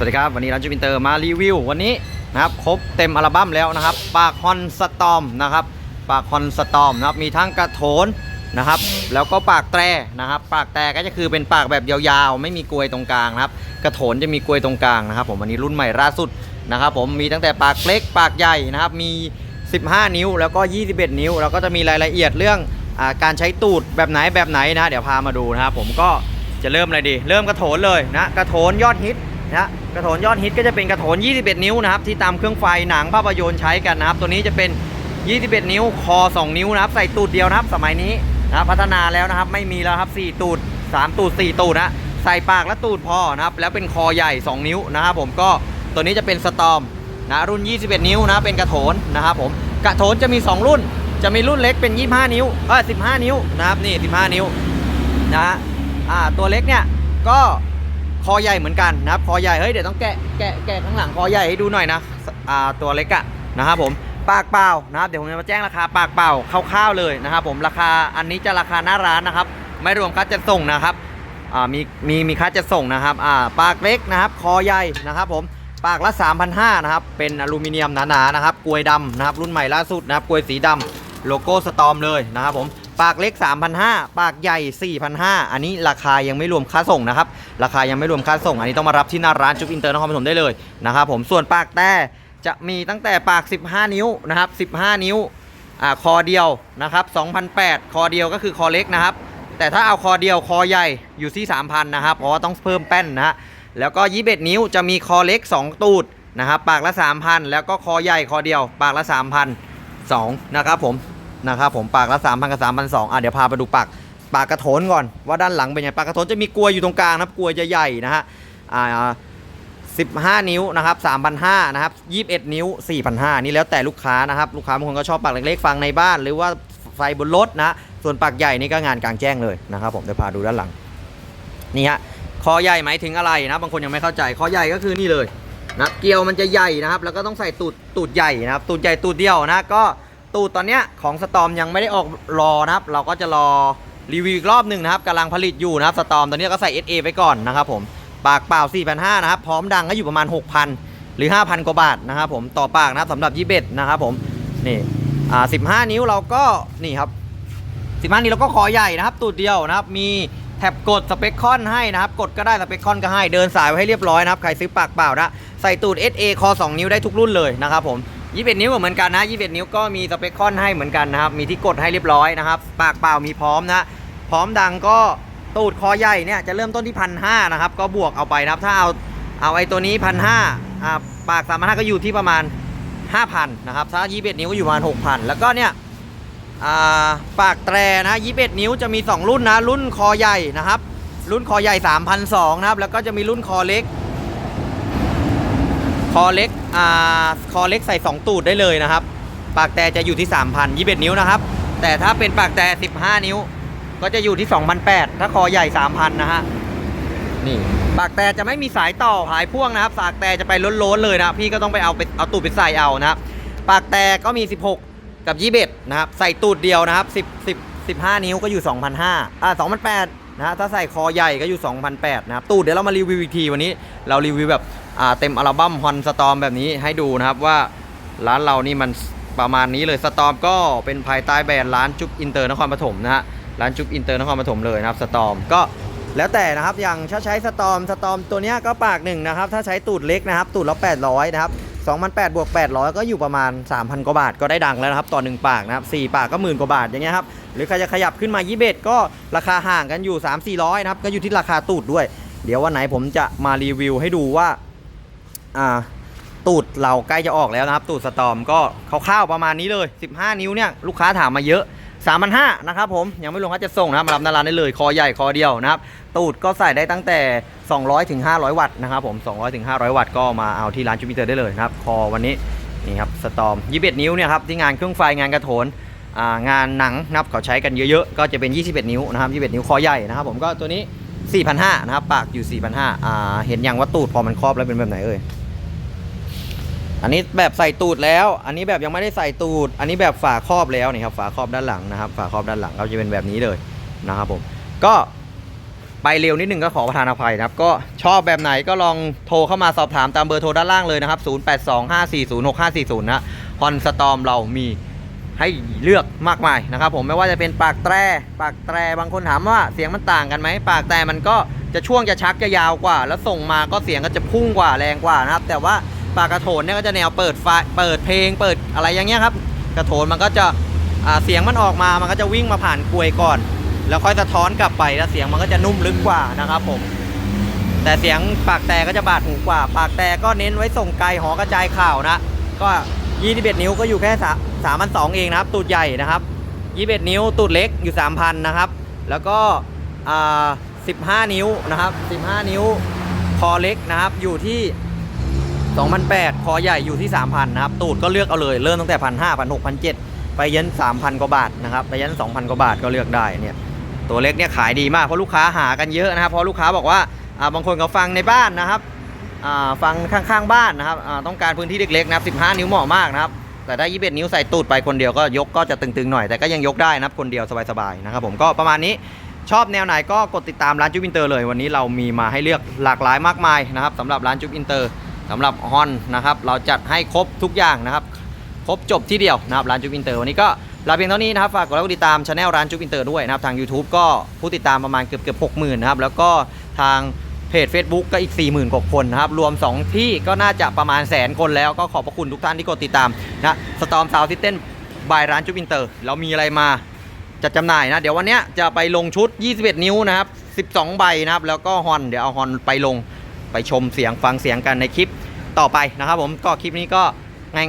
สวัสดีครับวันนี้ร้านจูปินเตอร์มารีวิววันนี้นะครับครบเต็มอัลบั้มแล้วนะครับ ปากฮอนสตอมนะครับปากฮอนสตอมนะครับมีทั้งกระโถนนะครับ แล้วก็ปากแตรนะครับ ปากแตรก็จะคือเป็นปากแบบยาวๆ ไม่มีกลวยตรงกลางนะครับ กระโถนจะมีกลวยตรงกลางนะครับ ผมวันนี้รุ่นใหม่ล่าสุดนะครับ ผมมีตั้งแต่ปากเล็กปากใหญ่นะครับ มี 15 นิ้วแล้วก็ 21 นิ้ว แล้วก็จะมีรายละเอียดเรื่องอการใช้ตูดแบบไหนแบบไหนนะเดี๋ยวพามาดูนะครับผมก็จะเริ่มอะไรดี เริ่มกระโถนเลยนะกระโถนยอดฮิตนะ ระโถนยอดฮิตก็จะเป็นกระโถน 21 นิ้วนะครับที่ตามเครื่องไฟหนังภาพยนตร์ใช้กันนะครับ ตัวนี้จะเป็น 21 นิ้วคอ 2 นิ้วนะครับ ใส่ตูดเดียวนะครับ สมัยนี้นะพัฒนาแล้วนะครับ ไม่มีแล้วครับ 4 ตูด 3 ตูด 4 ตูดนะใส่ปากและตูดพอนะครับ แล้วเป็นคอใหญ่ 2 นิ้วนะครับผมก็ตัวนี้จะเป็นสตอมนะรุ่น 21 นิ้วนะเป็นกระโถนนะครับผมกระโถนจะมี 2 รุ่น จะมีรุ่นเล็กเป็น 25 นิ้วเออ15 นิ้วนะครับนี่ 15 นิ้วนะฮะอ่าตัวเล็กเนี่ยก็ อใหญ่เหมือนกันนะครับคอใหญ่เฮ้ยเดี๋ยวต้องแกะแกะแกะข้างหลังคอใหญ่ให้ดูหน่อยนะอ่าตัวเล็กอะนะครับผมปากเปล่านะครับเดี๋ยวผมจะมาแจ้งราคาปากเปล่าคร่าวๆเลยนะครับผมราคาอันนี้จะราคาหน้าร้านนะครับ ไม่รวมค่าจัดส่งนะครับอ่ามีมีมีค่าจัดส่งนะครับอ่าปากเล็กนะครับคอใหญ่นะครับผมปากละ 3,500นะครับเป็นอลูมิเนียมหนาๆนะครับกลวยดำนะครับรุ่นใหม่ล่าสุดนะครับกลวยสีดำโลโก้สตอมเลยนะครับผม ปากเล็ก 3,500 ปากใหญ่ 4,500 อันนี้ราคายังไม่รวมค่าส่งนะครับ ราคายังไม่รวมค่าส่ง อันนี้ต้องมารับที่หน้าร้านจุ๊บอินเตอร์นครปฐมได้เลยนะครับผม ส่วนปากแต่จะมีตั้งแต่ปาก 15 นิ้วนะครับ 15 นิ้ว อ่า คอเดียวนะครับ2,008 คอเดียวก็คือคอเล็กนะครับ แต่ถ้าเอาคอเดียวคอใหญ่อยู่ที่ 3,000 นะครับ เพราะว่าต้องเพิ่มแป้นนะฮะ แล้วก็ 21 นิ้วจะมีคอเล็ก 2 ตูดนะครับ ปากละ 3,000 แล้วก็คอใหญ่คอเดียว ปากละ 3,000 2นะครับผม นะครับผมปากละ3,000กับ3,200อะเดี๋ยวพาไปดูปากปากกระโถนก่อนว่าด้านหลังเป็นไงปากกระโถนจะมีกลวยอยู่ตรงกลางนะครับกลวยจะใหญ่นะฮะอ่า15 นิ้วนะครับ3,500นะครับ21 นิ้ว 4,500นี่แล้วแต่ลูกค้านะครับลูกค้าบางคนก็ชอบปากเล็กๆฟังในบ้าน หรือว่าไฟบนรถนะส่วนปากใหญ่นี่ก็งานกลางแจ้งเลยนะครับผมเดี๋ยวพาดูด้านหลังนี่ฮะคอใหญ่หมายถึงอะไรนะบางคนยังไม่เข้าใจคอใหญ่ก็คือนี่เลยนะเกลียวมันจะใหญ่นะครับ แล้วก็ต้องใส่ตูดตูดใหญ่นะครับตูดใหญ่ตูดเดียวนะก็ ตูดตอนเนี้ยของสตอมยังไม่ได้ออกรอนะครับ เราก็จะรอรีวิวอีกรอบหนึ่งนะครับกำลังผลิตอยู่นะครับสตอมตอนนี้ก็ใส่ SA ไปก่อนนะครับผมปากเปล่า 4,500นะครับพร้อมดังก็อยู่ประมาณ 6,000 หรือ 5,000 กว่าบาทนะครับผมต่อปากนะครับสำหรับยี่เบ็ดนะครับผมนี่อ่า15 นิ้วเราก็นี่ครับ15 นิ้วเราก็คอใหญ่นะครับตูดเดียวนะครับมีแท็บกดสเปคคอนให้นะครับ กดก็ได้สเปคคอนก็ให้เดินสายไว้ให้เรียบร้อยนะครับ ใครซื้อปากเปล่านะ ใส่ตูด SA คอ 2 นิ้วได้ทุกรุ่นเลยนะครับผม 21 นิ้วก็เหมือนกันนะ 21 นิ้วก็มีสเปคคอนให้เหมือนกันนะครับ มีที่กดให้เรียบร้อยนะครับ ปากเปล่ามีพร้อมนะ พร้อมดังก็ตูดคอใหญ่เนี่ยจะเริ่มต้นที่พันห้านะครับ ก็บวกเอาไปนะครับ ถ้าเอาเอาไอ้ตัวนี้พันห้าอ่าปากสามพันห้าก็อยู่ที่ประมาณ 5,000นะครับ ถ้า 21 นิ้วก็อยู่ประมาณ 6,000 แล้วก็เนี่ยปากแตรนะ 21 นิ้วจะมี 2 รุ่นนะ รุ่นคอใหญ่นะครับ รุ่นคอใหญ่ 3,200นะครับ แล้วก็จะมีรุ่นคอเล็ก อเล็กอ่าคอเล็กใส่ 2 ตูดได้เลยนะครับ ปากแต่จะอยู่ที่ 3,000 21 นิ้วนะครับ แต่ถ้าเป็นปากแต่ 15 นิ้ว ก็จะอยู่ที่ 2,800 ถ้าคอใหญ่ 3,000 นะฮะ นี่ ปากแต่จะไม่มีสายต่อหายพ่วงนะครับสากแต่จะไปล้นๆเลยนะพี่ก็ต้องไปเอาไปเอาตูดไปใส่เอานะครับ ปากแต่ก็มี 16 กับ 21 นะครับ ใส่ตูดเดียวนะครับ 10 10 15 นิ้วก็อยู่ 2,500อ่า2,800นะฮะถ้าใส่คอใหญ่ก็อยู่ 2,800นะครับ ตูดเดี๋ยวเรามารีวิวอีกทีวันนี้ เรารีวิวแบบ เต็มอัลบั้มฮอนสตอมแบบนี้ให้ดูนะครับว่าร้านเรานี่มันประมาณนี้เลยสตอมก็เป็นภายใต้แบรนด์ร้านจุ๊บอินเตอร์นครปฐมนะฮะร้านจุ๊บอินเตอร์นครปฐมเลยนะครับสตอมก็แล้วแต่นะครับอย่างถ้าใช้สตอมสตอมตัวเนี้ยก็ปากหนึ่งนะครับถ้าใช้ตูดเล็กนะครับตูดละ800นะครับ2,800บวก800 ก็อยู่ประมาณ 3,000 กว่าบาทก็ได้ดังแล้วนะครับต่อ 1 ปากนะครับ4ปากก็หมื่นกว่าบาทอย่างเงี้ยครับหรือใครจะขยับขึ้นมายี่เบ็ดก็ราคาห่างกันอยู่ 3 400นะครับก็อยู่ที่ราคาตูดด้วย เดี๋ยววันไหนผมจะมารีวิวให้ดูว่า ตูดเราใกล้จะออกแล้วนะครับ ตูดสตอมก็คร่าวๆประมาณนี้เลย 15 นิ้วเนี่ยลูกค้าถามมาเยอะ3,500นะครับผมยังไม่รวมค่าจะส่งนะครับมารับหนาร้านได้เลย คอใหญ่คอเดียวนะครับ ตูดก็ใส่ได้ตั้งแต่ 200ถึง500 วัตต์นะครับผม 200ถึง500 วัตต์ก็มาเอาที่ร้านจูปิเตอร์ได้เลยนะครับ คอวันนี้นี่ครับสตอม 21 นิ้วเนี่ยครับที่งานเครื่องไฟงานกระโถนงานหนังนับเขาใช้กันเยอะๆ ก็จะเป็น 21 นิ้วนะครับ 21 นิ้วคอใหญ่นะครับผมก็ตัวนี้ 4,500นะครับปากอยู่ 4,500อ่าเห็นยังว่าตูดพอมันครอบแล้วเป็นแบบไหนเอ่ย อันนี้แบบใส่ตูดแล้ว อันนี้แบบยังไม่ได้ใส่ตูด อันนี้แบบฝาครอบแล้วนี่ครับฝาครอบด้านหลังนะครับ ฝาครอบด้านหลังก็จะเป็นแบบนี้เลยนะครับผม ก็ไปเร็วนิดนึงก็ขอประทานอภัยนะครับ ก็ชอบแบบไหนก็ลองโทรเข้ามาสอบถามตามเบอร์โทรด้านล่างเลยนะครับ 0825406540 นะฮอนสตอมเรามีให้เลือกมากมายนะครับผมไม่ว่าจะเป็นปากแตรปากแตรบางคนถามว่าเสียงมันต่างกันไหมปากแตรมันก็จะช่วงจะชักจะยาวกว่า แล้วส่งมาก็เสียงก็จะพุ่งกว่าแรงกว่านะครับ แต่ว่า ปากกระโถนเนี่ยก็จะแนวเปิดไฟเปิดเพลง เปิดอะไรอย่างเงี้ยครับ กระโถนมันก็จะเสียงมันออกมามันก็จะวิ่งมาผ่านกลวยก่อน แล้วค่อยสะท้อนกลับไปแล้วเสียงมันก็จะนุ่มลึกกว่านะครับผม แต่เสียงปากแต่ก็จะบาดหูกว่า ปากแต่ก็เน้นไว้ส่งไกลหอกระจายข่าวนะ ก็21นิ้วก็อยู่แค่3 3 0 0เองนะครับตูดใหญ่นะครับ21นิ้วตูดเล็กอยู่3,000นะครับ แล้วก็15 นิ้วนะครับ 15 นิ้วคอเล็กนะครับอยู่ที่ 2,008 คอใหญ่อยู่ที่ 3,000 นะครับ ตูดก็เลือกเอาเลย เริ่มตั้งแต่1,500 1,600 1,700ไปยัน 3,000 กว่าบาทนะครับ ไปยัน 2,000 กว่าบาทก็เลือกได้เนี่ย ตัวเล็กเนี่ยขายดีมาก เพราะลูกค้าหากันเยอะนะครับ เพราะลูกค้าบอกว่าอ่าบางคนเขาฟังในบ้านนะครับอ่าฟังข้างๆบ้านนะครับอ่าต้องการพื้นที่เล็กๆนะครับ15 นิ้วเหมาะมากนะครับ แต่ถ้า21 นิ้วใส่ตูดไปคนเดียวก็ยกก็จะตึงๆหน่อย แต่ก็ยังยกได้นะครับ คนเดียวสบายๆนะครับผมก็ประมาณนี้ชอบแนวไหนก็กดติดตามร้านจุ๊บอินเตอร์เลยวันนี้เรามีมาให้เลือกหลากหลายมากมายนะครับสำหรับร้านจุ๊บอินเตอร์ สำหรับฮอนนะครับเราจัดให้ครบทุกอย่างนะครับ ครบจบที่เดียวนะครับร้านจุ๊บอินเตอร์วันนี้ก็ลาเพียงเท่านี้นะครับฝากกดไลค์กดติดตามช anel ร้านจุ๊บอินเตอร์ด้วยนะครับทาง YouTube ก็ผู้ติดตามประมาณเกือบเกือบหกหมื่นนะครับแล้วก็ทางเพจ Facebook ก็อีก 4 0,000กว่าคนนะครับ รวม 2 ที่ก็น่าจะประมาณแสนคนแล้วก็ขอบพระคุณทุกท่านที่กดติดตามนะสตอมซาวซิสเต้นบายร้านจุ๊บอินเตอร์ เรามีอะไรมาจัดจำหน่ายนะ เดี๋ยววันนี้จะไปลงชุด 21 นิ้วนะครับ 12 ใบนะครับ แล้วก็ฮอนเดี๋ยวเอาฮอนไปลง ไปชมเสียงฟังเสียงกันในคลิปต่อไปนะครับผมก็คลิปนี้ก็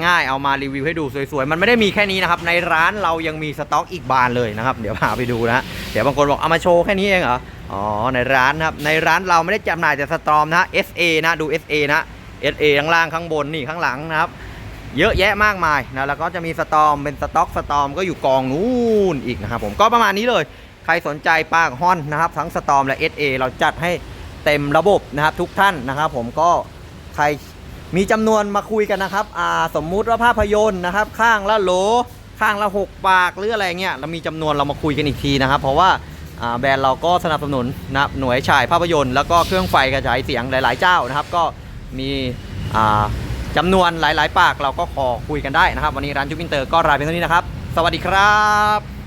ง่ายๆ เอามารีวิวให้ดูสวยๆ มันไม่ได้มีแค่นี้นะครับ ในร้านเรายังมีสต็อกอีกบานเลยนะครับ เดี๋ยวพาไปดูนะ เดี๋ยวบางคนบอกเอามาโชว์แค่นี้เองเหรอ อ๋อ ในร้านนะครับ ในร้านเราไม่ได้จำหน่ายแต่สตอมนะ SA นะดู SA นะ SA ข้างล่างข้างบนนี่ข้างหลังนะครับ เยอะแยะมากมายนะ แล้วก็จะมีสตอมเป็นสต็อกสตอมก็อยู่กองนู้นอีกนะครับผม ก็ประมาณนี้เลย ใครสนใจปากฮอนนะครับ ทั้งสตอมและ SA เราจัดให้ เต็มระบบนะครับทุกท่านนะครับผมก็ใครมีจำนวนมาคุยกันนะครับอ่าสมมุติว่าภาพยนตร์นะครับ ข้างละโหลข้างละหกปากหรืออะไรเงี้ยเรามีจำนวนเรามาคุยกันอีกทีนะครับ เพราะว่าแบรนด์เราก็สนับสนุนนะครับหน่วยฉายภาพยนตร์แล้วก็เครื่องไฟกระจายเสียงหลาย ๆ เจ้านะครับ ก็มีอ่าจำนวนหลาย ๆ ปากเราก็ขอคุยกันได้นะครับ วันนี้ร้านจูปินเตอร์ก็ลาเพียงเท่านี้นะครับ สวัสดีครับ